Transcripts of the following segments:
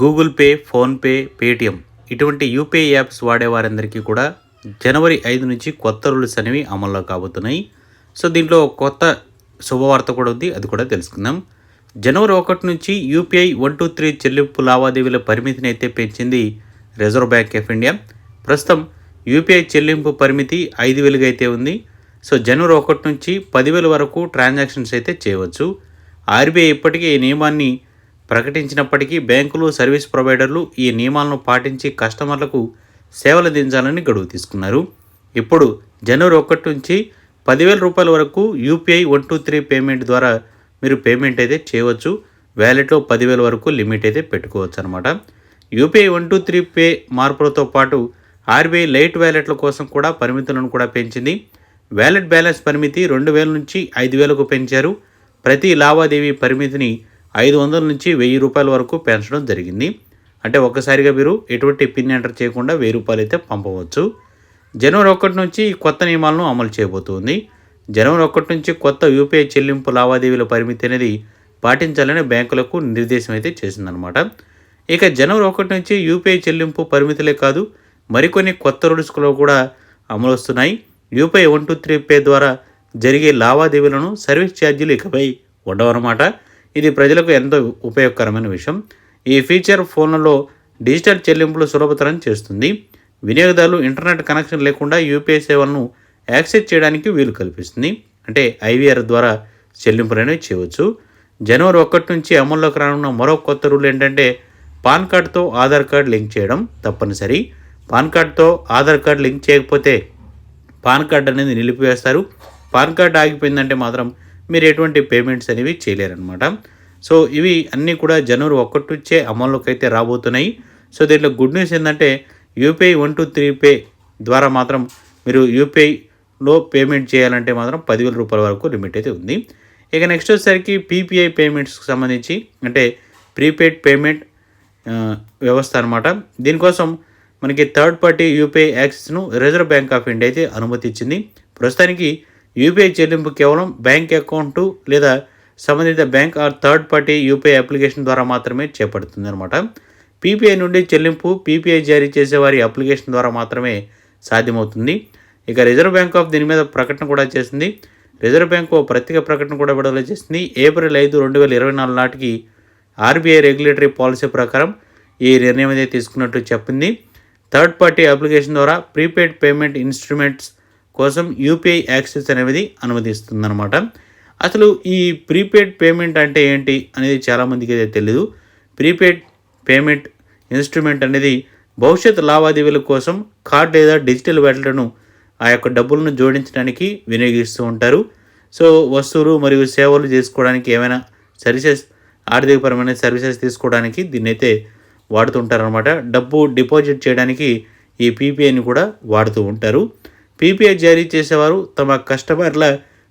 Google Pay PhonePe Paytm ఇటువంటి UPI apps వాడేవారందరికీ కూడా జనవరి ఐదు నుంచి కొత్త రూల్స్ అనేవి అమల్లో కాబోతున్నాయి. సో దీంట్లో కొత్త శుభవార్త కూడా ఉంది. అది కూడా తెలుసుకుందాం. జనవరి ఒకటి నుంచి యూపీఐ వన్ టూ త్రీ చెల్లింపు లావాదేవీల పరిమితిని అయితే పెంచింది రిజర్వ్ బ్యాంక్ ఆఫ్ ఇండియా. ప్రస్తుతం యూపీఐ చెల్లింపు పరిమితి ఐదు వేలుగా అయితే ఉంది. సో జనవరి ఒకటి నుంచి పదివేల వరకు ట్రాన్సాక్షన్స్ అయితే చేయవచ్చు. ఆర్బీఐ ఇప్పటికే ఈ నియమాన్ని ప్రకటించినప్పటికీ బ్యాంకులు సర్వీస్ ప్రొవైడర్లు ఈ నియమాలను పాటించి కస్టమర్లకు సేవలు అందించాలని గడువు తీసుకున్నారు. ఇప్పుడు జనవరి ఒకటి నుంచి పదివేల రూపాయల వరకు UPI one two three payment ద్వారా మీరు పేమెంట్ అయితే చేయవచ్చు. వ్యాలెట్లో పదివేల వరకు లిమిట్ అయితే పెట్టుకోవచ్చు అనమాట UPI one two three pay మార్పులతో పాటు ఆర్బీఐ లైట్ వ్యాలెట్ల కోసం కూడా పరిమితులను కూడా పెంచింది. వ్యాలెట్ బ్యాలెన్స్ పరిమితి రెండు వేల నుంచి ఐదు వేలకు పెంచారు. ప్రతి లావాదేవీ పరిమితిని ఐదు వందల నుంచి వెయ్యి రూపాయల వరకు పెంచడం జరిగింది. అంటే ఒక్కసారిగా మీరు ఎటువంటి పిన్ ఎంటర్ చేయకుండా వెయ్యి రూపాయలు అయితే పంపవచ్చు. జనవరి ఒకటి నుంచి కొత్త నియమాలను అమలు చేయబోతుంది. జనవరి ఒకటి నుంచి కొత్త యూపీఐ చెల్లింపు లావాదేవీల పరిమితి అనేది పాటించాలని బ్యాంకులకు నిర్దేశం అయితే చేసిందనమాట ఇక జనవరి ఒకటి నుంచి యూపీఐ చెల్లింపు పరిమితులే కాదు మరికొన్ని కొత్త రూల్స్లో కూడా అమలు వస్తున్నాయి. UPI one two three pay ద్వారా జరిగే లావాదేవీలను సర్వీస్ ఛార్జీలు ఇకపై ఉండవన్నమాట. ఇది ప్రజలకు ఎంతో ఉపయోగకరమైన విషయం. ఈ ఫీచర్ ఫోన్లలో డిజిటల్ చెల్లింపులు సులభతరం చేస్తుంది. వినియోగదారులు ఇంటర్నెట్ కనెక్షన్ లేకుండా యూపీఐ సేవలను యాక్సెస్ చేయడానికి వీలు కల్పిస్తుంది. అంటే ఐవీఆర్ ద్వారా చెల్లింపులు అనేవి చేయవచ్చు. జనవరి ఒకటి నుంచి అమల్లోకి రానున్న మరో కొత్త రూల్ ఏంటంటే పాన్ కార్డ్తో ఆధార్ కార్డ్ లింక్ చేయడం తప్పనిసరి. పాన్ కార్డ్తో ఆధార్ కార్డ్ లింక్ చేయకపోతే పాన్ కార్డ్ అనేది నిలిపివేస్తారు. పాన్ కార్డ్ ఆగిపోయిందంటే మాత్రం మీరు ఎటువంటి పేమెంట్స్ అనేవి చేయలేరనమాట సో ఇవి అన్నీ కూడా జనవరి ఒకటి నుంచే అమల్లోకి అయితే రాబోతున్నాయి. సో దీంట్లో గుడ్ న్యూస్ ఏంటంటే UPI one two three pay ద్వారా మాత్రం మీరు యూపీఐలో పేమెంట్ చేయాలంటే మాత్రం పదివేల రూపాయల వరకు లిమిట్ అయితే ఉంది. ఇక నెక్స్ట్ వచ్చేసరికి పీపీఐ పేమెంట్స్కి సంబంధించి అంటే ప్రీపెయిడ్ పేమెంట్ వ్యవస్థ అనమాట దీనికోసం మనకి థర్డ్ పార్టీ యూపీఐ యాక్సెస్ను రిజర్వ్ బ్యాంక్ ఆఫ్ ఇండియా అయితే అనుమతి ఇచ్చింది. ప్రస్తుతానికి యూపీఐ చెల్లింపు కేవలం బ్యాంక్ అకౌంటు లేదా సంబంధిత bank or third party UPI application ద్వారా మాత్రమే చేపడుతుంది అనమాట పీపీఐ నుండి చెల్లింపు పీపీఐ జారీ చేసే వారి అప్లికేషన్ ద్వారా మాత్రమే సాధ్యమవుతుంది. ఇక రిజర్వ్ బ్యాంక్ ఆఫ్ దీని మీద ప్రకటన కూడా చేసింది. రిజర్వ్ బ్యాంక్ ఓ ప్రత్యేక ప్రకటన కూడా విడుదల చేసింది. ఏప్రిల్ ఐదు రెండు వేల ఇరవై నాలుగు నాటికి ఆర్బీఐ రెగ్యులేటరీ పాలసీ ప్రకారం ఈ నిర్ణయం అయితే తీసుకున్నట్టు చెప్పింది. థర్డ్ పార్టీ అప్లికేషన్ ద్వారా ప్రీపెయిడ్ పేమెంట్ ఇన్స్ట్రుమెంట్స్ కోసం యూపీఐ యాక్సెస్ అనేది అనుమతిస్తుందన్నమాట. అసలు ఈ ప్రీపెయిడ్ పేమెంట్ అంటే ఏంటి అనేది చాలామందికి అయితే తెలియదు ప్రీపెయిడ్ పేమెంట్ ఇన్స్ట్రుమెంట్ అనేది భవిష్యత్ లావాదేవీల కోసం కార్డ్ లేదా డిజిటల్ వ్యాలెట్లను ఆ యొక్క డబ్బులను జోడించడానికి వినియోగిస్తూ ఉంటారు. సో వస్తువులు మరియు సేవలు చేసుకోవడానికి ఏమైనా సర్వీసెస్ ఆర్థికపరమైన సర్వీసెస్ తీసుకోవడానికి దీన్నైతే వాడుతుంటారనమాట డబ్బు డిపాజిట్ చేయడానికి ఈ పీపీఐని కూడా వాడుతూ ఉంటారు. పీపీఐ జారీ చేసేవారు తమ కస్టమర్ల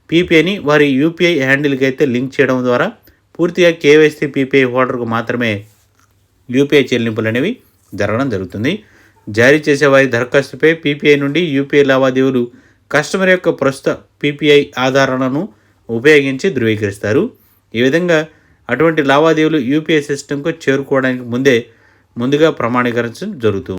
పీపీఐని వారి యూపీఐ హ్యాండిల్కి అయితే లింక్ చేయడం ద్వారా పూర్తిగా కేవైసీ పీపీఐ హోల్డర్కు మాత్రమే యూపీఐ చెల్లింపులు అనేవి జరగడం జరుగుతుంది. జారీ చేసే వారి దరఖాస్తుపై పీపీఐ నుండి యూపీఐ లావాదేవీలు కస్టమర్ యొక్క ప్రస్తుత పీపీఐ ఆధారాలను ఉపయోగించి ధృవీకరిస్తారు. ఈ విధంగా అటువంటి లావాదేవీలు యూపీఐ సిస్టమ్కు చేరుకోవడానికి ముందే ముందుగా ప్రమాణీకరించడం జరుగుతుంది